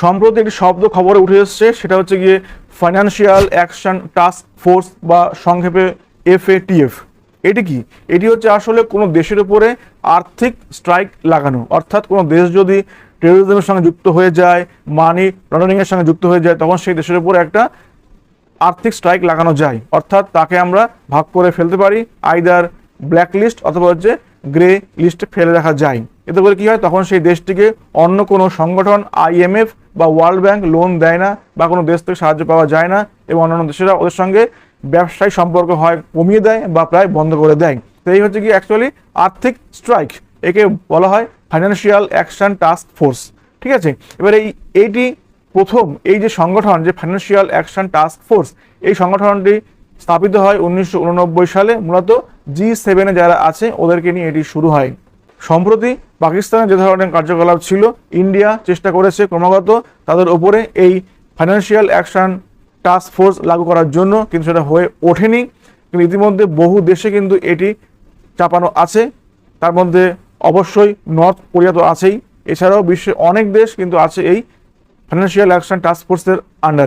সম্প্রতি একটি শব্দ খবরে উঠে এসছে, সেটা হচ্ছে গিয়ে ফাইন্যান্সিয়াল অ্যাকশন টাস্ক ফোর্স বা সংক্ষেপে এফএটিএফ এটি কি? এটি হচ্ছে আসলে কোনো দেশের উপরে আর্থিক স্ট্রাইক লাগানো। অর্থাৎ কোনো দেশ যদি টেরোরিজমের সঙ্গে যুক্ত হয়ে যায় মানি লন্ডারিংয়ের সঙ্গে যুক্ত হয়ে যায়, তখন সেই দেশের উপরে একটা আর্থিক স্ট্রাইক লাগানো যায়। অর্থাৎ তাকে আমরা ভাগ করে ফেলতে পারি আইদার ব্ল্যাক লিস্ট অথবা হচ্ছে গ্রে লিস্টে ফেলে রাখা যায়। এতে করে কি হয়? তখন সেই দেশটিকে অন্য কোনো সংগঠন আইএমএফ বা ওয়ার্ল্ড ব্যাংক লোন দেয় না বা কোনো দেশ থেকে সাহায্য পাওয়া যায় না এবং অন্যান্য দেশেরা ওদের সঙ্গে ব্যবসায়িক সম্পর্ক হয় কমিয়ে দেয় বা প্রায় বন্ধ করে দেয়। তো এই হচ্ছে কি অ্যাকচুয়ালি আর্থিক স্ট্রাইক একে বলা হয় ফাইন্যান্সিয়াল অ্যাকশন টাস্ক ফোর্স ঠিক আছে? এবার এই, এইটি প্রথম, এই যে সংগঠন, যে ফাইন্যান্সিয়াল অ্যাকশন টাস্ক ফোর্স এই সংগঠনটি স্থাপিত হয় উনিশশো উননব্বই সালে। মূলত জি সেভেনে যারা আছে ওদেরকে নিয়ে এটি শুরু হয়। সম্প্রতি পাকিস্তানে যে ধরনের কার্যকলাপ ছিল, ইন্ডিয়া চেষ্টা করেছে ক্রমাগত তাদের ওপরে এই ফাইন্যান্সিয়াল অ্যাকশন টাস্ক ফোর্স লাগু করার জন্য, কিন্তু সেটা হয়ে ওঠেনি। কিন্তু ইতিমধ্যে বহু দেশে কিন্তু এটি চাপানো আছে। তার মধ্যে অবশ্যই নর্থ কোরিয়া তো আছেই। এছাড়াও বিশ্বের অনেক দেশ কিন্তু আছে এই ফাইন্যান্সিয়াল অ্যাকশন টাস্ক ফোর্সের আন্ডারে